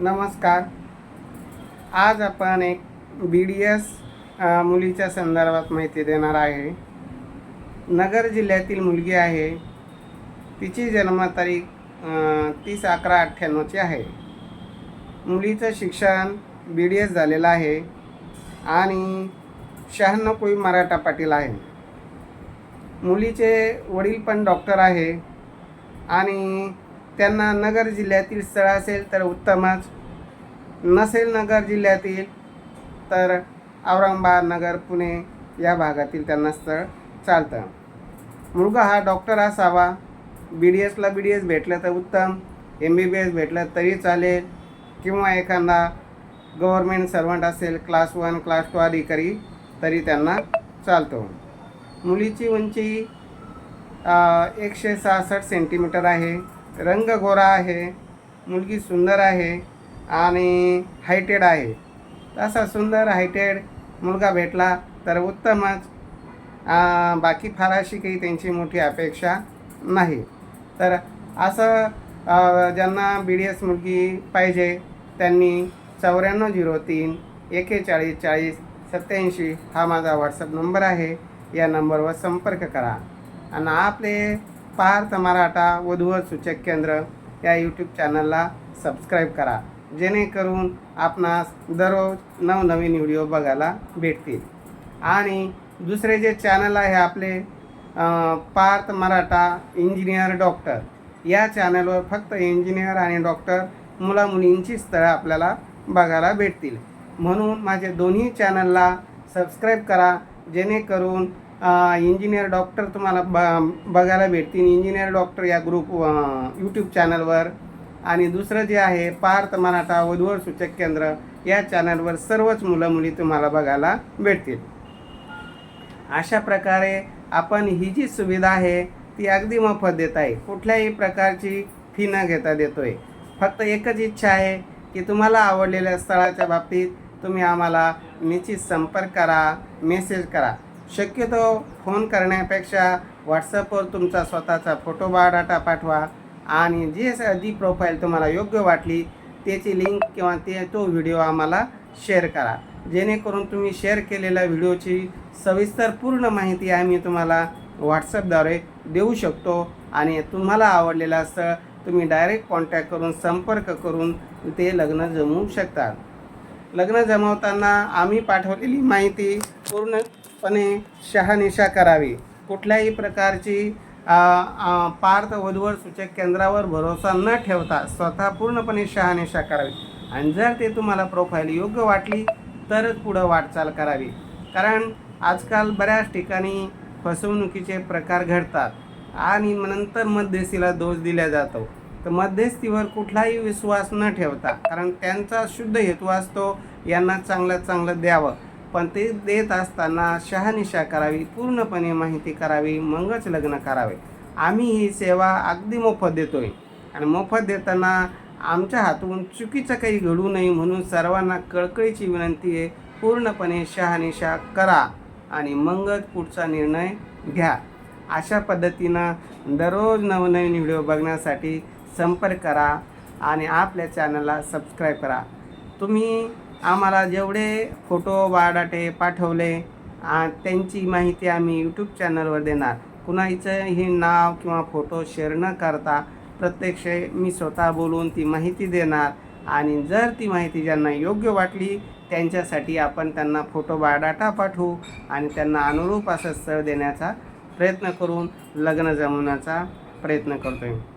नमस्कार. आज आपण एक बी डी एस मुलीच्या संदर्भात माहिती देणार आहे. नगर जिल्ह्यातील मुलगी आहे. तिची जन्मतारीख तीस अकरा अठ्ठ्याण्णवची आहे. मुलीचं शिक्षण बी डी एस झालेलं आहे आणि शहाण्णव कोळी मराठा पाटील आहे. मुलीचे वडील पण डॉक्टर आहे आणि त्यांना नगर जिल्ह्यातील स्थळ असेल तर उत्तमच. नसेल नगर जिल्ह्यातील तर औरंगाबाद नगर पुणे या भागातील त्यांना स्थळ चालतं. मुलगा हा डॉक्टर असावा. बी डी एसला बी डी एस भेटलं तर उत्तम. एम बी बी एस भेटलं तरी चालेल. किंवा एखादा गव्हर्मेंट सर्वंट असेल क्लास वन क्लास टू अधिकारी तरी त्यांना चालतो. मुलीची उंची एकशे सहासष्ट सेंटीमीटर आहे. रंग गोरा आहे मुलगी सुंदर आहे आणि हायटेड आहे. तसा सुंदर हायटेड मुलगा भेटला तर उत्तमच. बाकी फार अशी काही त्यांची मोठी अपेक्षा नाही. तर असं ज्यांना बी डी एस मुलगी पाहिजे त्यांनी चौऱ्याण्णव झिरो तीन एकेचाळीस चाळीस सत्याऐंशी हा माझा व्हॉट्सअप नंबर आहे. या नंबरवर संपर्क करा. आणि आपले पार्थ मराठा वधूवर सूचक केंद्र या यूट्यूब चॅनलला सबस्क्राईब करा. जेणेकरून आपणास दररोज नवनवीन व्हिडिओ बघायला भेटतील. आणि दुसरे जे चॅनल आहे आपले पार्थ मराठा इंजिनियर डॉक्टर या चॅनलवर फक्त इंजिनियर आणि डॉक्टर मुलामुलींची स्थळं आपल्याला बघायला भेटतील. म्हणून माझे दोन्ही चॅनलला सबस्क्राईब करा जेणेकरून इंजिनियर डॉक्टर तुम्हाला ब बघायला भेटतील. इंजिनियर डॉक्टर या ग्रुप यूट्यूब चॅनलवर आणि दुसरं जे आहे पार्थ मराठा वधूवर सूचक केंद्र या चॅनलवर सर्वच मुलं मुली तुम्हाला बघायला भेटतील. अशा प्रकारे आपण ही जी सुविधा आहे ती अगदी मोफत देत आहे. कुठल्याही प्रकारची फी न घेता देतो आहे फक्त एकच इच्छा आहे की तुम्हाला आवडलेल्या स्थळाच्या बाबतीत तुम्ही आम्हाला निश्चित संपर्क करा मेसेज करा. शक्यतो फोन करण्यापेक्षा व्हॉट्सअपवर तुमचा स्वतःचा फोटो बायोडाटा पाठवा. आणि जे स- जी प्रोफाईल तुम्हाला योग्य वाटली त्याची लिंक किंवा ते तो व्हिडिओ आम्हाला शेअर करा. जेणेकरून तुम्ही शेअर केलेल्या व्हिडिओची सविस्तर पूर्ण माहिती आम्ही तुम्हाला व्हॉट्सअपद्वारे देऊ शकतो. आणि तुम्हाला आवडलेलं स्थळ तुम्ही डायरेक्ट कॉन्टॅक्ट करून संपर्क करून ते लग्न जमवू शकता. लग्न जमवताना आम्ही पाठवलेली माहिती पूर्णपणे शहानिशा करावी. कुठल्याही प्रकारची पार्थ वधूवर सूचक केंद्रावर भरोसा न ठेवता स्वतः पूर्णपणे शहानिशा करावी. आणि जर ते तुम्हाला प्रोफाईल योग्य वाटली तरच पुढं वाटचाल करावी. कारण आजकाल बऱ्याच ठिकाणी फसवणुकीचे प्रकार घडतात आणि नंतर मध्यस्थीला दोष दिला जातो. तर मध्यस्थीवर कुठलाही विश्वास न ठेवता कारण त्यांचा शुद्ध हेतू असतो यांना चांगलं चांगलं द्यावं. पण ते देत असताना शहानिशा करावी पूर्णपणे माहिती करावी मगच लग्न करावे. आम्ही ही सेवा अगदी मोफत देतोय. आणि मोफत देताना आमच्या हातून चुकीचं काही घडू नये म्हणून सर्वांना कळकळीची विनंती आहे पूर्णपणे शहानिशा करा आणि मगच पुढचा निर्णय घ्या. अशा पद्धतीनं दररोज नवनवीन व्हिडिओ बघण्यासाठी संपर्क करा आणि आपल्या चॅनलला सबस्क्राईब करा. तुम्ही आम्हाला जेवढे फोटो बायोडाटे पाठवले त्यांची माहिती आम्ही यूट्यूब चॅनलवर देणार. कुणाचं हे नाव किंवा फोटो शेअर न करता प्रत्यक्ष मी स्वतः बोलून ती माहिती देणार आणि जर ती माहिती ज्यांना योग्य वाटली त्यांच्यासाठी आपण त्यांना फोटो बायोडाटा पाठवू आणि त्यांना अनुरूप असं स्थळ देण्याचा प्रयत्न करून लग्न जमवण्याचा प्रयत्न करतो आहे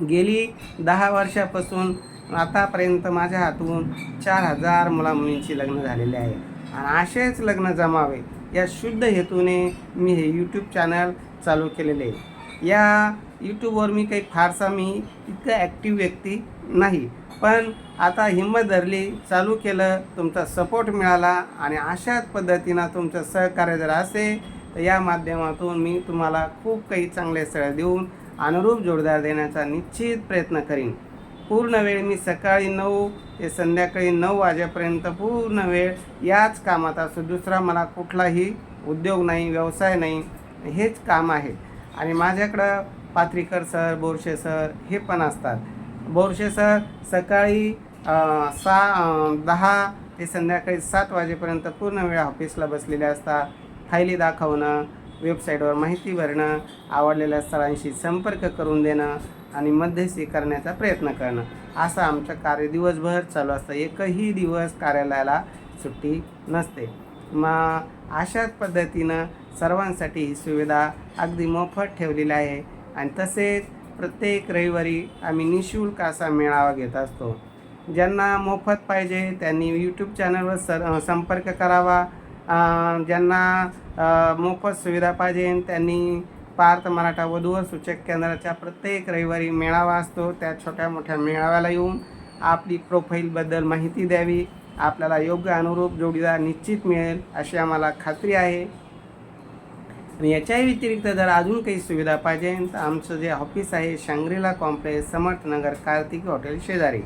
गेली दहा वर्षापासून आतापर्यंत माझ्या हातून चार हजार मुला मुलींची लग्न झालेले आहे. आणि असेच लग्न जमावे या शुद्ध हेतूने मी हे यूट्यूब चॅनल चालू केलेले आहे. या यूट्यूबवर मी काही फारसा मी इतकं ॲक्टिव्ह व्यक्ती नाही पण आता हिंमत धरली चालू केलं तुमचा सपोर्ट मिळाला आणि अशाच पद्धतीनं तुमचं सहकार्य जर असेल तर या माध्यमातून मी तुम्हाला खूप काही चांगले स्थळ देऊन अनुरूप जोडदार देण्याचा निश्चित प्रयत्न करीन. पूर्ण वेळ मी सकाळी नऊ ते संध्याकाळी नऊ वाजेपर्यंत पूर्ण वेळ याच कामात असतो दुसरा मला कुठलाही उद्योग नाही व्यवसाय नाही हेच काम आहे. आणि माझ्याकडं पात्रीकर सर बोरशे सर हे पण असतात. बोरशे सर सकाळी सहा दहा ते संध्याकाळी सात वाजेपर्यंत पूर्ण वेळ ऑफिसला बसलेले असतात. फायली दाखवणं वेबसाईटवर माहिती भरणं आवडलेल्या स्थळांशी संपर्क करून देणं आणि मध्यस्थी करण्याचा प्रयत्न करणं. असं आमचं कार्य दिवसभर चालू असतं. एकही दिवस कार्यालयाला सुट्टी नसते. मग अशाच पद्धतीनं सर्वांसाठी ही सुविधा अगदी मोफत ठेवलेली आहे आणि तसेच प्रत्येक रविवारी आम्ही निशुल्क असा मेळावा घेत असतो. ज्यांना मोफत पाहिजे त्यांनी यूट्यूब चॅनलवर सर संपर्क करावा. ज्यांना मोफत सुविधा पाहिजे त्यांनी पार्थ मराठा वधूवर सूचक केंद्राच्या प्रत्येक रविवारी मेळावा असतो. त्या छोट्या मोठ्या मेळाव्याला येऊन आपली प्रोफाईलबद्दल माहिती द्यावी. आपल्याला योग्य अनुरूप जोडीदार निश्चित मिळेल अशी आम्हाला खात्री आहे. आणि याच्याही व्यतिरिक्त जर अजून काही सुविधा पाहिजे तर आमचं जे ऑफिस आहे Shangri La complex Samarthnagar Kartik hotel शेजारी.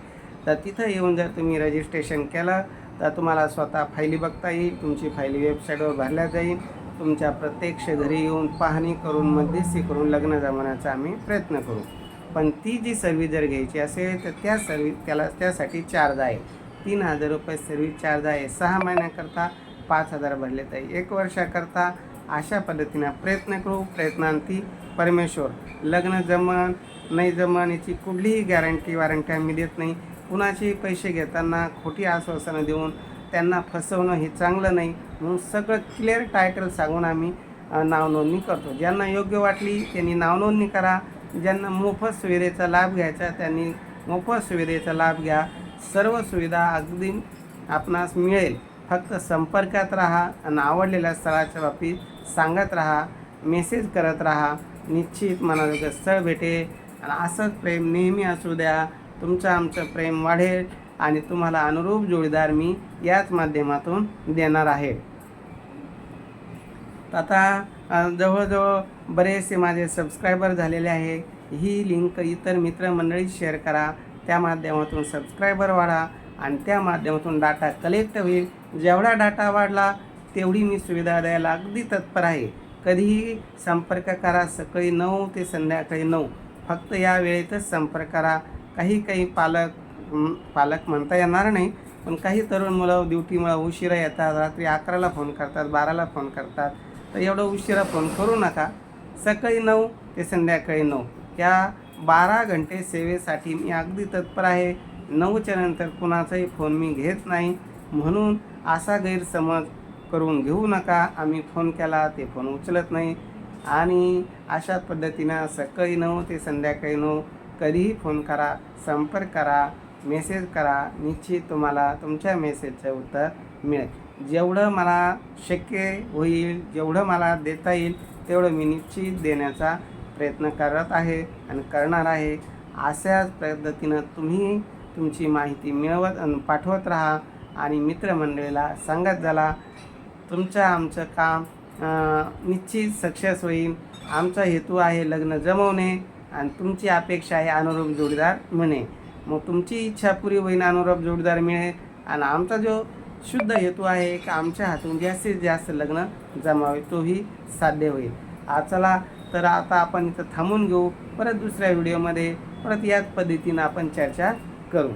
तर तिथं येऊन जर तुम्ही रजिस्ट्रेशन केलं तर तुम्हाला स्वतः फायली बघता येईल तुमची फायली वेबसाईटवर भरल्या जाईल. तुमच्या प्रत्यक्ष घरी येऊन पाहणी करून मध्यस्थी करून लग्न जमवण्याचा आम्ही प्रयत्न करू. पण ती जी सर्व्हिस जर घ्यायची असेल तर त्या सर्व्हिस त्याला त्यासाठी चार्ज आहे. तीन हजार रुपये सर्व्हिस चार्ज आहे. सहा महिन्याकरता पाच हजार भरले तर एक वर्षाकरता अशा पद्धतीनं प्रयत्न करू. प्रयत्नांती परमेश्वर लग्न जमन नाही जमन याची कुठलीही गॅरंटी वॉरंटी आम्ही देत नाही. कुणाचे पैसे घेताना खोटी आश्वासनं देऊन त्यांना फसवणं हे चांगलं नाही म्हणून सगळं क्लिअर टायटल सांगून आम्ही नावनोंदणी करतो. ज्यांना योग्य वाटली त्यांनी नावनोंदणी करा. ज्यांना मोफत सुविधेचा लाभ घ्यायचा त्यांनी मोफत सुविधेचा लाभ घ्या. सर्व सुविधा अगदी आपणास मिळेल. फक्त संपर्कात राहा आणि आवडलेल्या स्थळाच्या बाबतीत सांगत राहा मेसेज करत राहा. निश्चित मनाजोगं स्थळ भेटेल आणि असंच प्रेम नेहमी असू द्या. तुमचं आमचं प्रेम वाढेल आणि तुम्हाला अनुरूप जोडीदार मी याच माध्यमातून देणार आहे. आता जवळजवळ बरेचसे माझे सबस्क्रायबर झालेले आहे. ही लिंक इतर मित्रमंडळीत शेअर करा. त्या माध्यमातून सबस्क्रायबर वाढा आणि त्या माध्यमातून डाटा कलेक्ट होईल. जेवढा डाटा वाढला तेवढी मी सुविधा द्यायला अगदी तत्पर आहे. कधीही संपर्क करा. सकाळी नऊ ते संध्याकाळी नऊ. फक्त या वेळेतच संपर्क करा. काही काही पालक पालक म्हणता येणार नाही पण काही तरुण मुलं ड्युटीमुळं उशिरा येतात रात्री अकराला फोन करतात बाराला फोन करतात. तर एवढं उशिरा फोन करू नका. सकाळी नऊ ते संध्याकाळी नऊ. या बारा घंटे सेवेसाठी मी अगदी तत्पर आहे. नऊच्या नंतर कुणाचाही फोन मी घेत नाही. म्हणून असा गैरसमज करून घेऊ नका. आम्ही फोन केला ते फोन उचलत नाही. आणि अशा पद्धतीनं सकाळी नऊ ते संध्याकाळी नऊ कधीही फोन करा संपर्क करा मेसेज करा निश्चित तुम्हाला तुमच्या मेसेजचं उत्तर मिळेल. जेवढं मला शक्य होईल जेवढं मला देता येईल तेवढं मी निश्चित देण्याचा प्रयत्न करत आहे आणि करणार आहे. अशाच पद्धतीनं तुम्ही तुमची माहिती मिळवत आणि पाठवत राहा आणि मित्रमंडळीला सांगत झाला तुमचं आमचं काम निश्चित सक्सेस होईल. आमचा हेतू आहे लग्न जमवणे. आणि तुमची अपेक्षा आहे अनुरूप जोडीदार म्हणे. मग तुमची इच्छा पुरी होईन अनुरूप जोडीदार मिळेल. आणि आमचा जो शुद्ध हेतू आहे की आमच्या हातून जास्तीत जास्त लग्न जमावे तोही साध्य होईल. आ चला तर आता आपण इथं थांबून घेऊ. परत दुसऱ्या व्हिडिओमध्ये परत याच पद्धतीनं आपण चर्चा करू.